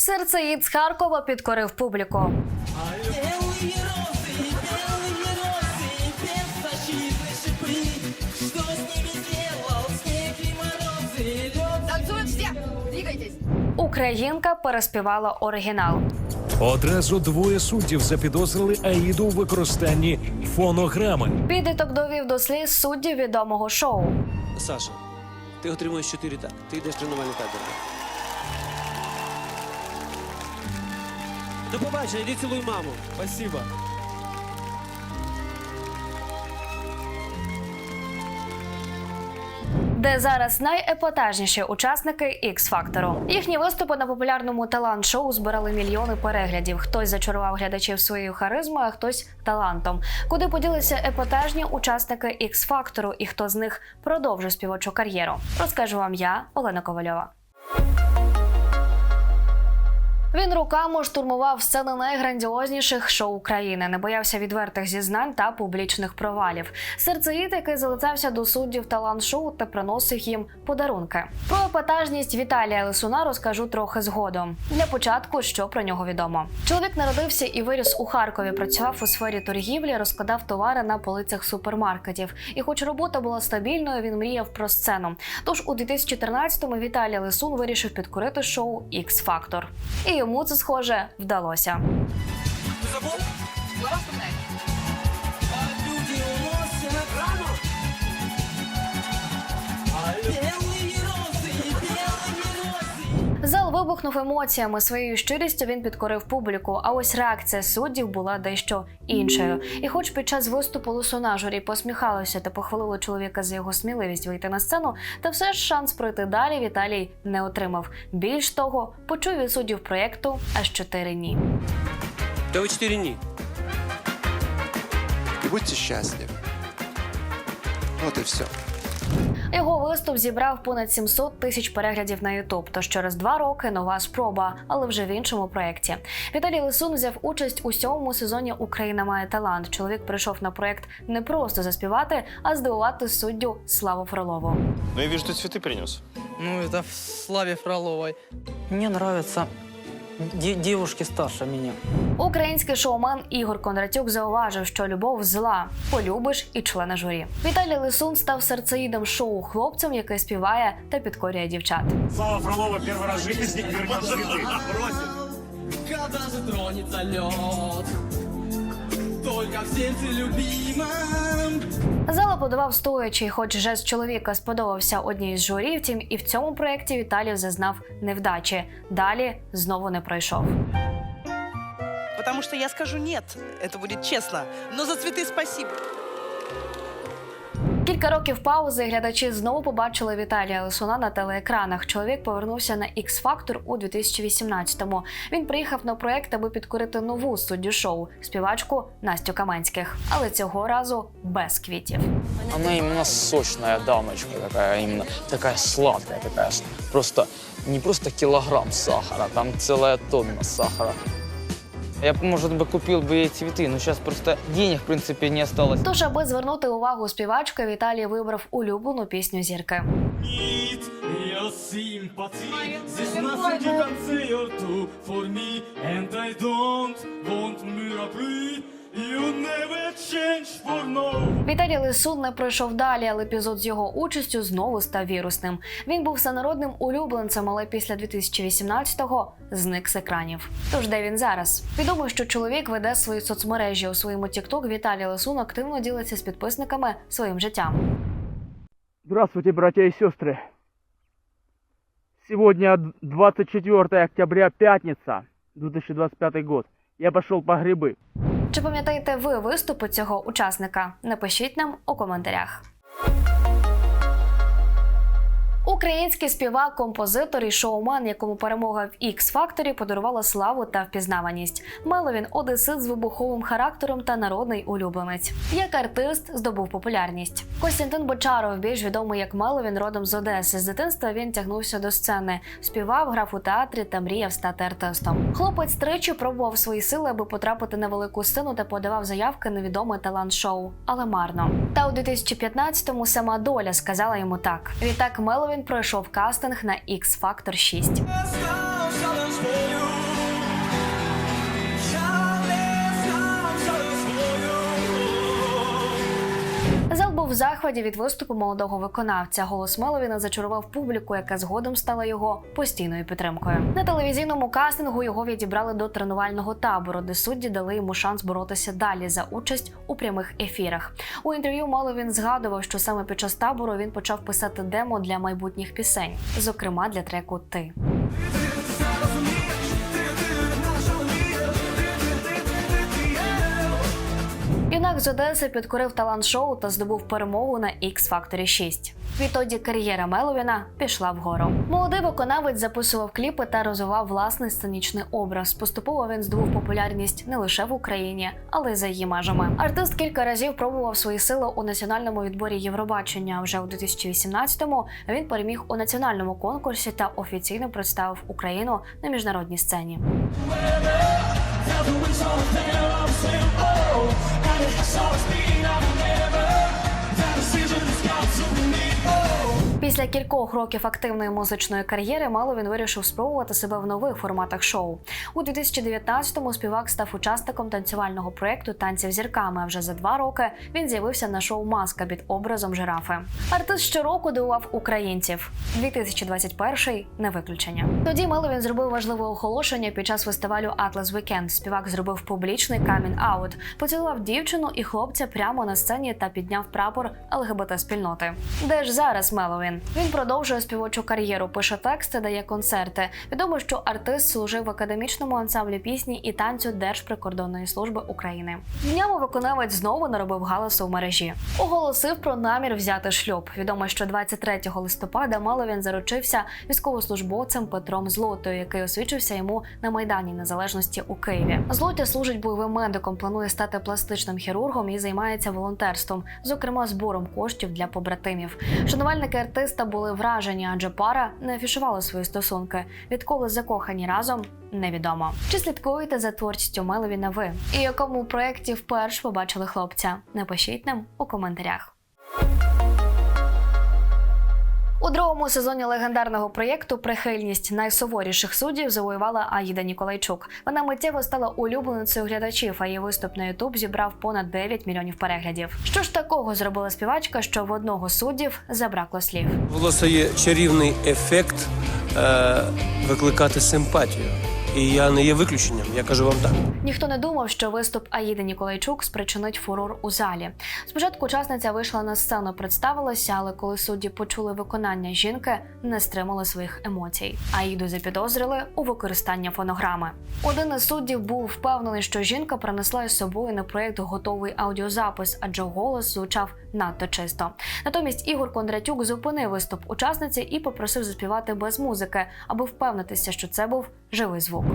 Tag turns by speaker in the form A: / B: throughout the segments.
A: Серцеїд з Харкова підкорив публіку.
B: Белые розы, белые розы, без защиты шипы. Что с ними сделал снег и морозы, лед
C: Танцуют все! Двигайтесь!
A: Українка переспівала оригінал.
D: Одразу двоє суддів запідозрили Аїду у використанні фонограми.
A: Підліток довів до сліз суддів відомого шоу.
E: Саша, ти отримуєш 4 так. Ти йдеш в тренувальний табір. До побачення, іди цілуй маму. Спасибо.
A: де зараз найепатажніші учасники x фактору Їхні виступи на популярному талант-шоу збирали мільйони переглядів. Хтось зачарував глядачів своєю харизмою, а хтось талантом. Куди поділися епатажні учасники x фактору і хто з них продовжив співочу кар'єру? Розкажу вам я, Олена Ковальова. Він руками штурмував сцени найграндіозніших шоу України, не боявся відвертих зізнань та публічних провалів. Серцеїд, який залицявся до суддів талант-шоу та приносив їм подарунки. Про епатажність Віталія Лисуна розкажу трохи згодом. Для початку, що про нього відомо. Чоловік народився і виріс у Харкові. Працював у сфері торгівлі, розкладав товари на полицях супермаркетів. І, хоч робота була стабільною, він мріяв про сцену. Тож у 2014-му Віталій Лисун вирішив підкорити шоу x Factor. І йому це схоже вдалося.
B: Люди у нас
A: рано. Вибухнув емоціями. Своєю щирістю він підкорив публіку. А ось реакція суддів була дещо іншою. І, хоч під час виступу Лисуна журі посміхалося та похвалило чоловіка за його сміливість вийти на сцену, та все ж шанс пройти далі Віталій не отримав. Більш того, почув від суддів проєкту аж чотири ні.
E: Та ви 4 ні.
F: и будьте счастливы. Вот и все.
A: Його виступ зібрав понад 700 тисяч переглядів на YouTube, Тож через два роки нова спроба, але вже в іншому проєкті. Віталій Лисун взяв участь у сьомому сезоні Україна має талант. Чоловік прийшов на проєкт не просто заспівати, а здивувати суддю Славу Фролову.
G: Ну, я вижу, ты цветы принес.
H: Ну, это в Славе Фроловой. Мне нравятся де- девушки старше меня.
A: Український шоумен Ігор Кондратюк зауважив, що любов зла полюбиш і члена журі. Віталій Лисун став серцеїдом шоу хлопцем, який співає та підкорює дівчат.
G: Слава Фролова первый раз жизни вернет цветы.
B: Когда же тронется лед Только в сердце любимом
A: Зал аплодував стоячи, хоч жест чоловіка сподобався одній з журі. Втім, і в цьому проєкті Віталій зазнав невдачі. Далі знову не пройшов.
I: Потому что я скажу нет, это будет честно. Но за цветы спасибо.
A: Кілька років паузи глядачі знову побачили Віталія Лисуна на телеекранах. Чоловік повернувся на x Factor у 2018-му. Він приїхав на проект, аби підкорити нову суддю шоу співачку Настю Каменських, але цього разу без квітів.
H: Она именно сочная дамочка такая, именно такая сладкая такая. Просто не просто килограмм сахара, там целая тонна сахара. Я, бы, может бы, купил бы ей цветы, но сейчас просто денег, в принципе, не осталось.
A: Тож, аби звернути увагу співачки, Віталій вибрав улюблену пісню зірки.
B: Need your sympathy This nothing you can say or do for me And I don't want miracle
A: Віталій Лисун не пройшов далі, але епізод з його участю знову став вірусним. Він був всенародним улюбленцем, але після 2018-го зник з екранів. Тож де він зараз? Відомо, що чоловік веде свої соцмережі у своєму TikTok Віталій Лисун активно ділиться з підписниками своїм життям.
J: Здравствуйте, братья и сестры. Сегодня 24 октября, пятница, 2025 год. Я пошел по грибы.
A: Чи пам'ятаєте ви виступи цього учасника? Напишіть нам у коментарях. Український співак, композитор і шоумен, якому перемога в x факторі подарувала славу та впізнаваність. Меловін одесит з вибуховим характером та народний улюбленець. Як артист здобув популярність. Костянтин Бочаров, більш відомий як Меловін, родом з Одеси. З дитинства він тягнувся до сцени, співав, грав у театрі та мріяв стати артистом. Хлопець тричі пробував свої сили, аби потрапити на велику сцену та подавав заявки на відоме талант-шоу, але марно. Та у 2015-му сама доля сказала йому так. Відтак Меловін пройшов кастинг на X Factor 6. В захваті від виступу молодого виконавця. Голос Меловіна зачарував публіку, яка згодом стала його постійною підтримкою. На телевізійному кастингу його відібрали до тренувального табору, де судді дали йому шанс боротися далі за участь у прямих ефірах. У інтерв'ю Меловін згадував, що саме під час табору він почав писати демо для майбутніх пісень, зокрема для треку Ти. Юнак з Одеси підкорив талант-шоу та здобув перемогу на X Factor 6. Відтоді кар'єра Меловіна пішла вгору. Молодий виконавець записував кліпи та розвивав власний сценічний образ. Поступово він здобув популярність не лише в Україні, але й за її межами. Артист кілька разів пробував свої сили у національному відборі Євробачення. Вже у 2018-му він переміг у національному конкурсі та офіційно представив Україну на міжнародній сцені. Tell the
B: wind so that I'm saying, oh, and it's always been,
A: Після кількох років активної музичної кар'єри мало він вирішив спробувати себе в нових форматах шоу. У 2019-му співак став учасником танцювального проєкту Танці з зірками. А вже за два роки він з'явився на шоу Маска під образом жирафи. Артист щороку дивував українців. 2021 – не виключення. Тоді Меловін зробив важливе оголошення під час фестивалю Atlas Weekend. Співак зробив публічний камін аут, поцілував дівчину і хлопця прямо на сцені та підняв прапор ЛГБТ спільноти. Де ж зараз Меловін? Він продовжує співочу кар'єру, пише тексти, дає концерти. Відомо, що артист служив в академічному ансамблі пісні і танцю Держприкордонної служби України. Днями виконавець знову наробив галасу в мережі. Оголосив про намір взяти шлюб. Відомо, що 23 листопада Меловін заручився військовослужбовцем Петром Злотою, який освічився йому на майдані Незалежності у Києві. Злоті служить бойовим медиком, планує стати пластичним хірургом і займається волонтерством, зокрема збором коштів для побратимів. Шанувальники артиста були вражені, адже пара не афішувала свої стосунки. Відколи закохані разом. Невідомо чи слідкуєте за творчістю Меловіна ви і якому проєкті вперше побачили хлопця? Напишіть нам у коментарях. У другому сезоні легендарного проєкту прихильність найсуворіших суддів завоювала Аїда Ніколайчук. Вона миттєво стала улюбленицею глядачів, а її виступ на Ютуб зібрав понад 9 мільйонів переглядів. Що ж такого зробила співачка, що в одного суддів забракло слів?
E: Волосся є чарівний ефект е, викликати симпатію. І я не є виключенням, я кажу вам так.
A: Ніхто не думав, що виступ Аїди Ніколайчук спричинить фурор у залі. Спочатку учасниця вийшла на сцену, представилася, але коли судді почули виконання жінки, не стримали своїх емоцій. Аїду запідозрили у використанні фонограми. Один із суддів був впевнений, що жінка принесла із собою на проєкт готовий аудіозапис, адже голос звучав надто чисто. Натомість Ігор Кондратюк зупинив виступ учасниці і попросив заспівати без музики, аби впевнитися, що це був живий звук.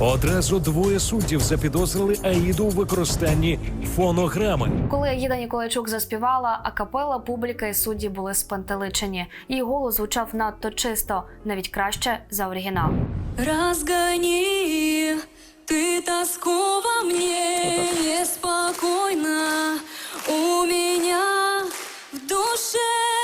D: Одразу двоє суддів запідозрили Аїду у використанні фонограми.
A: Коли Аїда Ніколайчук заспівала, акапела публіка і судді були спантеличені. Її голос звучав надто чисто, навіть краще за оригінал.
K: Разгони ты тоску во мне неспокойно у меня в душе.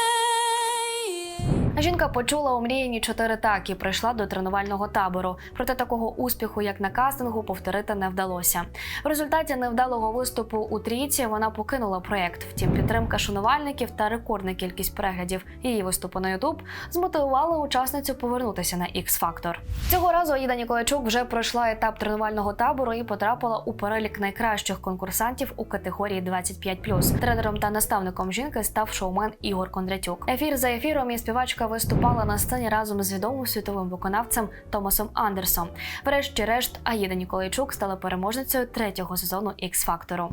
A: Жінка почула омріяні чотири так і прийшла до тренувального табору. Проте такого успіху, як на кастингу, повторити не вдалося. В результаті невдалого виступу у трійці вона покинула проєкт. Втім, підтримка шанувальників та рекордна кількість переглядів її виступу на Ютуб змотивували учасницю повернутися на x Factor. Цього разу Аїда Ніколайчук вже пройшла етап тренувального табору і потрапила у перелік найкращих конкурсантів у категорії 25+. Тренером та наставником жінки став шоумен Ігор Кондратюк. Ефір за ефіром і співачка виступала на сцені разом з відомим світовим виконавцем Томасом Андерсом. Врешті-решт, Аїда Ніколайчук стала переможницею третього сезону x Factor.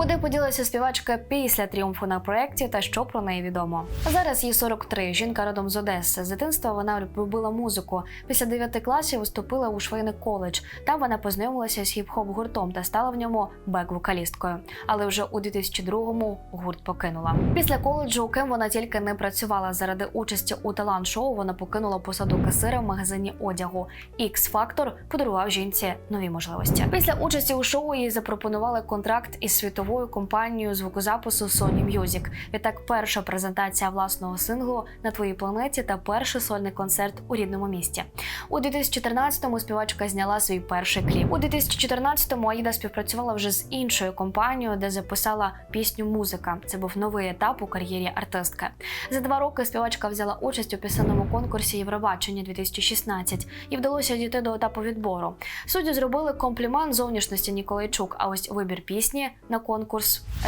A: Куди поділася співачка після тріумфу на проєкті та що про неї відомо? Зараз їй 43, жінка родом з Одеси. З дитинства вона любила музику. Після 9 класів вступила у швейний коледж. Там вона познайомилася з хіп-хоп гуртом та стала в ньому бек-вокалісткою. Але вже у 2002-му гурт покинула. Після коледжу, ким вона тільки не працювала заради участі у талант-шоу, вона покинула посаду касира в магазині одягу. x Factor подарував жінці нові можливості. Після участі у шоу їй запропонували контракт із світовою компанією звукозапису Sony Music. Відтак, перша презентація власного синглу на твоїй планеті та перший сольний концерт у рідному місті. У 2014-му співачка зняла свій перший кліп. У 2014-му Аїда співпрацювала вже з іншою компанією, де записала пісню Музика. Це був новий етап у кар'єрі артистки. За два роки співачка взяла участь у пісенному конкурсі Євробачення 2016 і вдалося дійти до етапу відбору. Судді зробили комплімент зовнішності Ніколайчук, а ось вибір пісні на конкурс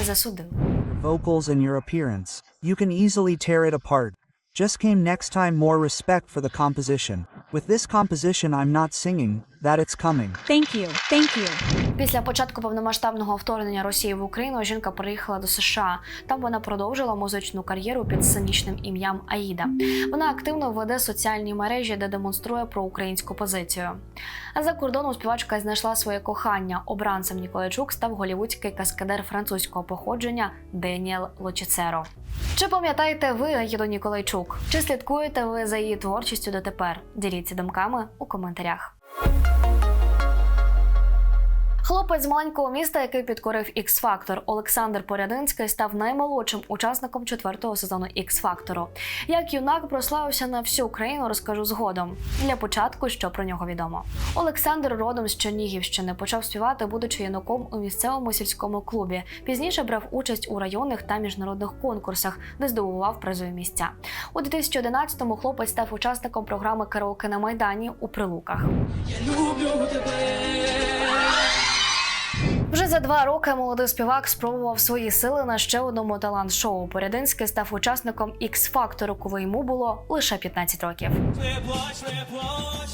A: засудили.
L: vocals and your appearance. You can easily tear it apart. Just came next time more respect for the composition. With this composition I'm not singing, that it's coming.
K: Thank you, thank you.
A: Після початку повномасштабного вторгнення Росії в Україну жінка переїхала до США. Там вона продовжила музичну кар'єру під сценічним ім'ям Аїда. Вона активно веде соціальні мережі, де демонструє проукраїнську позицію. А за кордоном співачка знайшла своє кохання. Обранцем Ніколайчук став голівудський каскадер французького походження Деніел Лочіцеро. Чи пам'ятаєте ви Аїду Ніколайчук? Чи слідкуєте ви за її творчістю дотепер? Діліться думками у коментарях. Хлопець з маленького міста, який підкорив x Factor, Олександр Порядинський, став наймолодшим учасником четвертого сезону x Factor. Як юнак прославився на всю Україну, розкажу згодом. Для початку, що про нього відомо. Олександр родом з Чернігівщини почав співати, будучи юнаком у місцевому сільському клубі. Пізніше брав участь у районних та міжнародних конкурсах, де здобував призові місця. У 2011-му хлопець став учасником програми Караоке на Майдані у Прилуках. Вже за два роки молодий співак спробував свої сили на ще одному талант-шоу. Порядинський став учасником x Factor, коли йому було лише 15 років.
B: Не плач, не плач.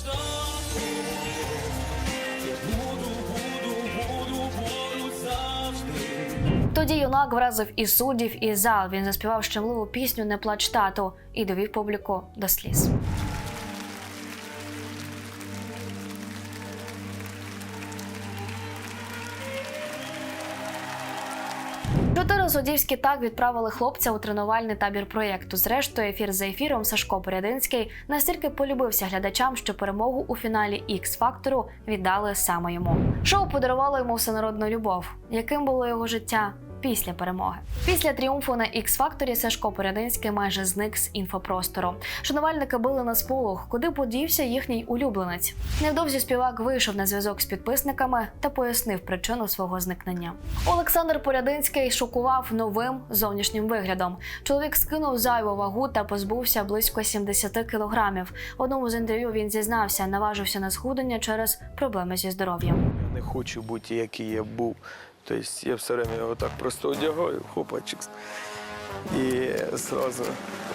B: Буду, буду, буду завжди.
A: Тоді юнак вразив і суддів, і зал. Він заспівав щемливу пісню Не плач тату і довів публіку до сліз. Чотири суддівські так відправили хлопця у тренувальний табір проєкту. Зрештою, ефір за ефіром Сашко Порядинський настільки полюбився глядачам, що перемогу у фіналі x фактору віддали саме йому. Шоу подарувало йому всенародну любов. Яким було його життя? Після перемоги, після тріумфу на x факторі Сашко Порядинський майже зник з інфопростору. Шанувальники били на сполох, куди подівся їхній улюбленець. Невдовзі співак вийшов на зв'язок з підписниками та пояснив причину свого зникнення. Олександр Порядинський шокував новим зовнішнім виглядом. Чоловік скинув зайву вагу та позбувся близько 70 кілограмів. В одному з інтерв'ю він зізнався, наважився на схудення через проблеми зі здоров'ям.
E: Не хочу бути, який я був. Тобто я все время його так просто одягаю, хопачик. І одразу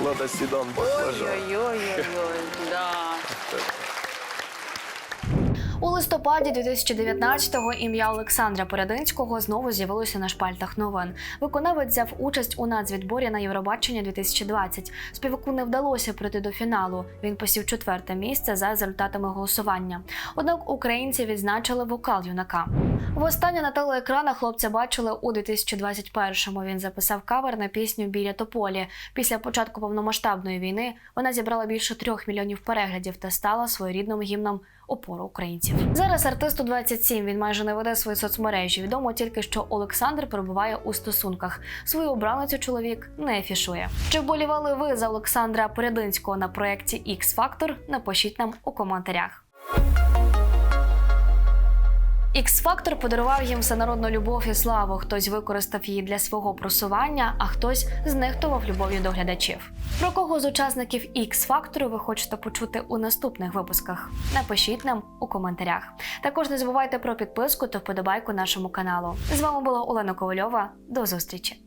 E: лада сідан баклажан.
H: Ой-ой-ой, да.
A: У листопаді 2019-го ім'я Олександра Порядинського знову з'явилося на шпальтах новин. Виконавець взяв участь у нацвідборі на Євробачення 2020. Співаку не вдалося пройти до фіналу. Він посів четверте місце за результатами голосування. Однак українці відзначили вокал юнака. Востаннє на телеекранах хлопця бачили у 2021-му. Він записав кавер на пісню Біля тополі. Після початку повномасштабної війни вона зібрала більше трьох мільйонів переглядів та стала своєрідним гімном опору українців. Зараз артисту 27, Він майже не веде свої соцмережі. Відомо тільки, що Олександр перебуває у стосунках. Свою обраницю чоловік не афішує. Чи вболівали ви за Олександра Порядинського на проєкті x Factor? Напишіть нам у коментарях. X-Factor подарував їм всенародну любов і славу. Хтось використав її для свого просування, а хтось знехтував любов'ю до глядачів. Про кого з учасників Ікс-фактору ви хочете почути у наступних випусках? Напишіть нам у коментарях. Також не забувайте про підписку та вподобайку нашому каналу. З вами була Олена Ковальова. До зустрічі!